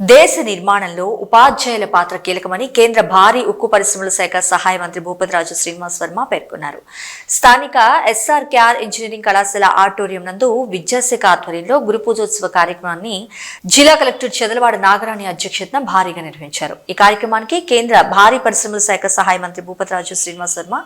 దేశ నిర్మాణంలో ఉపాధ్యాయుల పాత్ర కీలకమని కేంద్ర భారీ ఉక్కు పరిశ్రమల శాఖ సహాయ మంత్రి భూపతిరాజు శ్రీనివాస్ వర్మ పేర్కొన్నారు. స్థానిక ఎస్ఆర్ కేఆర్ ఇంజనీరింగ్ కళాశాల ఆడిటోరియం నందు విద్యాశాఖ ఆధ్వర్యంలో గురు పూజోత్సవ కార్యక్రమాన్ని జిల్లా కలెక్టర్ చెదలవాడ నాగరాణి అధ్యక్షతన భారీగా నిర్వహించారు. ఈ కార్యక్రమానికి కేంద్ర భారీ పరిశ్రమల శాఖ సహాయ మంత్రి భూపతిరాజు శ్రీనివాస్ వర్మ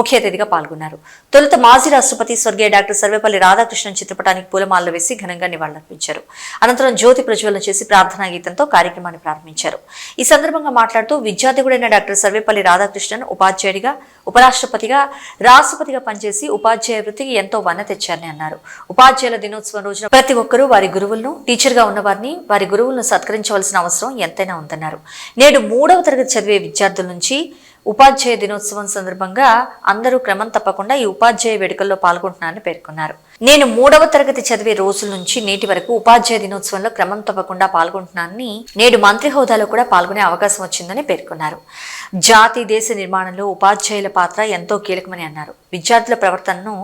ముఖ్య అతిథిగా పాల్గొన్నారు. తొలుత మాజీ రాష్ట్రపతి స్వర్గీయ డాక్టర్ సర్వేపల్లి రాధాకృష్ణన్ చిత్రపటానికి పూలమాలలు వేసి ఘనంగా నివాళులర్పించారు. అనంతరం జ్యోతి ప్రజ్వలన చేసి ప్రార్థనా గీతంతో కార్యక్రమాన్ని ప్రారంభించారు. ఈ సందర్భంగా మాట్లాడుతూ విద్యార్థికుడైన డాక్టర్ సర్వేపల్లి రాధాకృష్ణన్ ఉపాధ్యాయుడిగా ఉపరాష్ట్రపతిగా రాష్ట్రపతిగా పనిచేసి ఉపాధ్యాయ వృత్తికి ఎంతో వన్న తెచ్చారని అన్నారు. ఉపాధ్యాయుల దినోత్సవం రోజున ప్రతి ఒక్కరూ వారి గురువులను టీచర్గా ఉన్నవారిని వారి గురువులను సత్కరించవలసిన అవసరం ఎంతైనా ఉందన్నారు. నేడు మూడవ తరగతి చదివే విద్యార్థుల నుంచి ఉపాధ్యాయ దినోత్సవం సందర్భంగా అందరూ క్రమం తప్పకుండా ఈ ఉపాధ్యాయ వేడుకల్లో పాల్గొంటున్నారని పేర్కొన్నారు. నేను మూడవ తరగతి చదివే రోజుల నుంచి నేటి వరకు ఉపాధ్యాయ దినోత్సవంలో క్రమం తప్పకుండా పాల్గొంటున్నానని నేడు మంత్రి హోదాలో కూడా పాల్గొనే అవకాశం వచ్చిందని పేర్కొన్నారు. జాతి దేశ నిర్మాణంలో ఉపాధ్యాయుల పాత్ర ఎంతో కీలకమని అన్నారు. విద్యార్థుల ప్రవర్తనను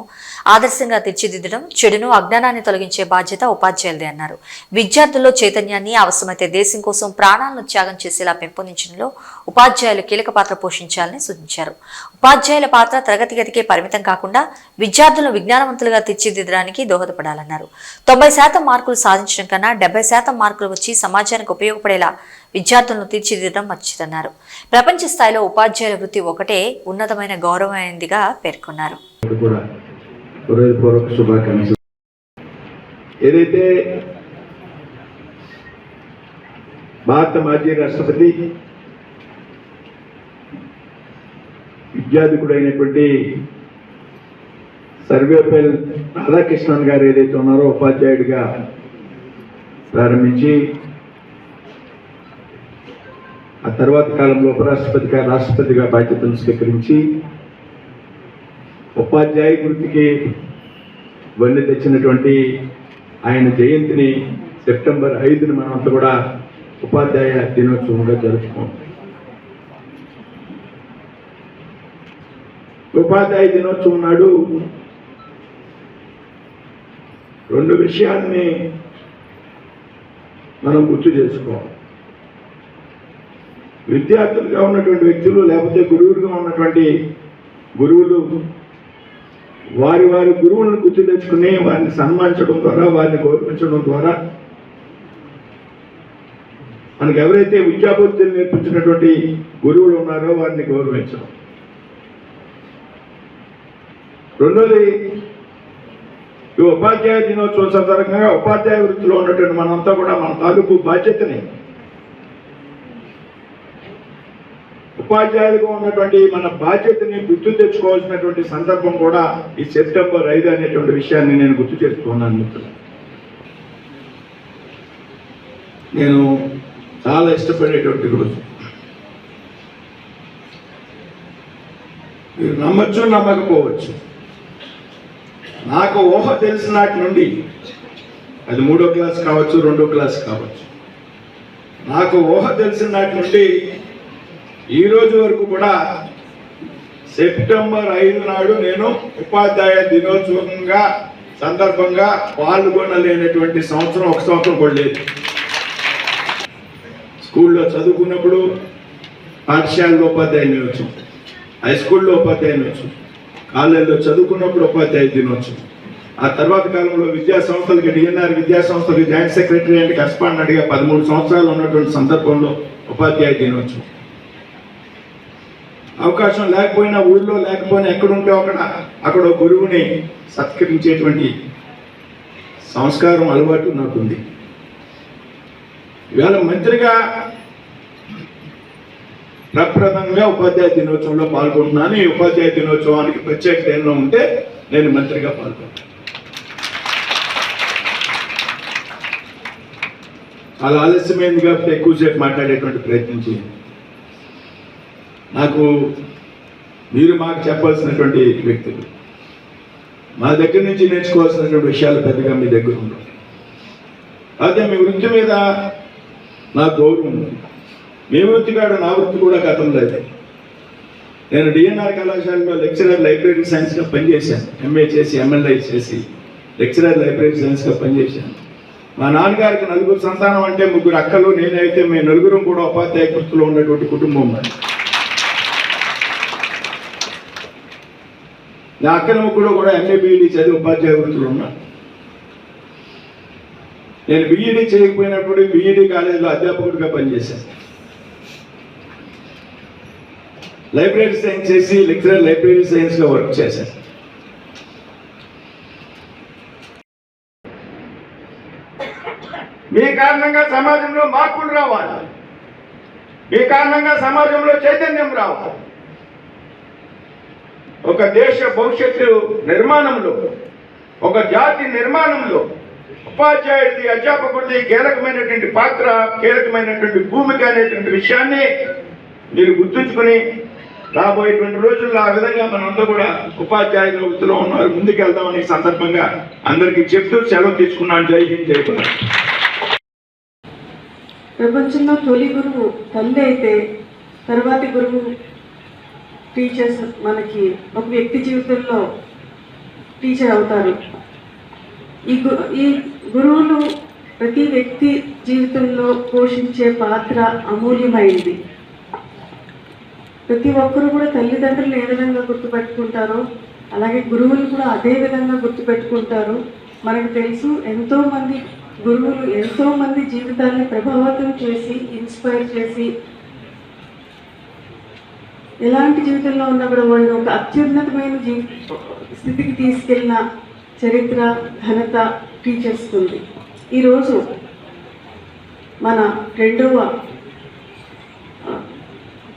ఆదర్శంగా తీర్చిదిద్దడం చెడును అజ్ఞానాన్ని తొలగించే బాధ్యత ఉపాధ్యాయులదే అన్నారు. విద్యార్థుల్లో చైతన్యాన్ని అవసరమైతే దేశం కోసం ప్రాణాలను త్యాగం చేసేలా పెంపొందించడంలో ఉపాధ్యాయులు కీలక పాత్ర పోషించాలని సూచించారు. ఉపాధ్యాయుల పాత్ర తరగతి గదికే పరిమితం కాకుండా విద్యార్థులను విజ్ఞానవంతులుగా తీర్చిదిద్దడానికి దోహదపడాలన్నారు. తొంభై శాతం మార్కులు సాధించడం కన్నా డెబ్బై శాతం మార్కులు వచ్చి సమాజానికి ఉపయోగపడేలా విద్యార్థులను తీర్చిదిద్దడం మంచిదన్నారు. ప్రపంచ స్థాయిలో ఉపాధ్యాయుల వృత్తి ఒకటే ఉన్నతమైన గౌరవమైనదిగా పేర్కొన్నారు. ఏదైతే భారత మాజీ రాష్ట్రపతి విద్యాధికుడైనటువంటి సర్వేపల్లి రాధాకృష్ణన్ గారు ఏదైతే ఉన్నారో ఉపాధ్యాయుడిగా ప్రారంభించి ఆ తర్వాత కాలంలో ఉపరాష్ట్రపతిగా రాష్ట్రపతిగా బాధ్యతలు స్వీకరించి ఉపాధ్యాయ వృత్తికి వన్నె తెచ్చినటువంటి ఆయన జయంతిని సెప్టెంబర్ ఐదుని మనమంతా కూడా ఉపాధ్యాయ దినోత్సవంగా జరుపుకుంటాం ఉపాధ్యాయ దినోత్సవం నాడు రెండు విషయాల్ని మనం గుర్తు చేసుకోవాలి. విద్యార్థులుగా ఉన్నటువంటి వ్యక్తులు లేకపోతే గురువులుగా ఉన్నటువంటి గురువులు వారి వారి గురువులను గుర్తు తెచ్చుకుని వారిని సన్మానించడం ద్వారా వారిని గౌరవించడం ద్వారా మనకు ఎవరైతే విద్యాబుద్ధులు నేర్పించినటువంటి గురువులు ఉన్నారో వారిని గౌరవించడం. రెండోది ఈ ఉపాధ్యాయ దినోత్సవం సందర్భంగా ఉపాధ్యాయ వృత్తిలో ఉన్నటువంటి మనంతా కూడా మన తాలూకు బాధ్యతని. ఉపాధ్యాయులుగా ఉన్నటువంటి మన బాధ్యతని గుర్తు తెచ్చుకోవాల్సినటువంటి సందర్భం కూడా ఈ సెప్టెంబర్ ఐదు అనేటువంటి విషయాన్ని నేను గుర్తు చేసుకున్నాను మిత్రులు. నేను చాలా ఇష్టపడేటువంటి రోజు. మీరు నమ్మచ్చు నమ్మకపోవచ్చు. నాకు ఊహ తెలిసినాటి నుండి అది మూడో క్లాస్ కావచ్చు రెండో క్లాస్ కావచ్చు. నాకు ఊహ తెలిసిన నాటి నుండి ఈ రోజు వరకు కూడా సెప్టెంబర్ ఐదు నాడు నేను ఉపాధ్యాయ దినోత్సవంగా సందర్భంగా పాల్గొనలేనటువంటి సంవత్సరం ఒక సంవత్సరం కూడా లేదు. స్కూల్లో చదువుకున్నప్పుడు పాఠశాలలో ఉపాధ్యాయ దినోత్సవం హై స్కూల్లో ఉపాధ్యాయ దినోత్సవం. కాలేజీలో చదువుకున్నప్పుడు ఉపాధ్యాయ దినోత్సవం. ఆ తర్వాత కాలంలో విద్యా సంస్థలకి డిఎన్ఆర్ విద్యా సంస్థలకి జాయింట్ సెక్రటరీ అండ్ కరస్పాండెంట్గా పదమూడు సంవత్సరాలు ఉన్నటువంటి సందర్భంలో ఉపాధ్యాయ దినోత్సవం. అవకాశం లేకపోయినా ఊళ్ళో లేకపోయినా ఎక్కడుంటే అక్కడ అక్కడ గురువుని సత్కరించేటువంటి సంస్కారం అలవాటు నాకుంది. ఇవాళ మంత్రిగా ప్రప్రదంగా ఉపాధ్యాయ దినోత్సవంలో పాల్గొంటున్నాను. ఈ ఉపాధ్యాయ దినోత్సవానికి ప్రత్యేకత టైంలో ఉంటే నేను మంత్రిగా పాల్గొంటాను. అలా ఆలస్యమైంది కాబట్టి ఎక్కువసేపు మాట్లాడేటువంటి ప్రయత్నం చేయండి. నాకు మీరు మాకు చెప్పాల్సినటువంటి వ్యక్తులు మా దగ్గర నుంచి నేర్చుకోవాల్సినటువంటి విషయాలు పెద్దగా మీ దగ్గర ఉండవు. అదే మీ వృత్తి మీద నా గౌరవం ఉంది. మీ వృత్తి కాదు నా వృత్తి కూడా గతంలో అయితే. నేను డిఎన్ఆర్ కళాశాలలో లెక్చరర్ లైబ్రరీ సైన్స్గా పనిచేశాను. ఎంఏ చేసి ఎమ్మెల్యే చేసి లెక్చరర్ లైబ్రరీ సైన్స్గా పనిచేశాను. మా నాన్నగారికి నలుగురు సంతానం అంటే ముగ్గురు అక్కలు నేనైతే మేము నలుగురం కూడా ఉపాధ్యాయ వృత్తిలో ఉన్నటువంటి కుటుంబం మరి నా అక్కల ముగ్గురు కూడా ఎంఏ చదివి ఉపాధ్యాయ వృత్తిలో ఉన్నాను నేను బిఈడి చేయకపోయినప్పుడు బిఈడి కాలేజీలో అధ్యాపకుడిగా పనిచేశాను. లైబ్రరీ సైన్స్ చేసి లెక్చరర్ లైబ్రరీ సైన్స్లో వర్క్ చేశాను. మీ కారణంగా సమాజంలో మార్పులు రావాలి. మీ కారణంగా సమాజంలో చైతన్యం రావాలి. ఒక దేశ భవిష్యత్తు నిర్మాణంలో ఒక జాతి నిర్మాణంలో ఉపాధ్యాయుడిది అధ్యాపకుడిది కీలకమైనటువంటి పాత్ర కీలకమైనటువంటి భూమిక అనేటువంటి విషయాన్ని మీరు గుర్తుంచుకొని రాబోయేటువంటి రోజుల్లో ఆ విధంగా మనందరూ కూడా ఉపాధ్యాయుల వృత్తిలో ఉన్నారు. ముందుకెళ్దామని సందర్భంగా అందరికీ చెప్తూ సెలవు తీసుకున్నాను. జై హింద్ జై భారత్. ప్రపంచంలో తొలి గురువు తల్లి అయితే తర్వాతి గురువు టీచర్స్ మనకి ఒక వ్యక్తి జీవితంలో టీచర్ అవుతారు. ఈ గు ఈ గురువులు ప్రతి వ్యక్తి జీవితంలో పోషించే పాత్ర అమూల్యమైంది ప్రతి ఒక్కరు కూడా తల్లిదండ్రులు ఏ విధంగా గుర్తుపెట్టుకుంటారో అలాగే గురువులు కూడా అదే విధంగా గుర్తుపెట్టుకుంటారు. మనకు తెలుసు ఎంతోమంది గురువులు ఎంతోమంది జీవితాన్ని ప్రభావితం చేసి ఇన్స్పైర్ చేసి ఎలాంటి జీవితంలో ఉన్నా కూడా వాళ్ళు ఒక అత్యున్నతమైన జీవి స్థితికి తీసుకెళ్ళిన చరిత్ర ఘనత టీచర్స్ ఉంది ఈరోజు మన రెండవ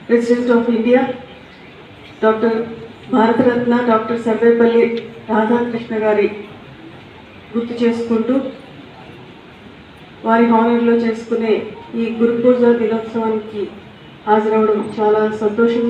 president of India doctor Bharat Ratna doctor Sarvepalli Radhakrishna గారి గుర్తు చేసుకుంటూ వారి హానర్లో చేసుకునే ఈ గురు పూజ దినోత్సవానికి హాజరవడం చాలా సంతోషం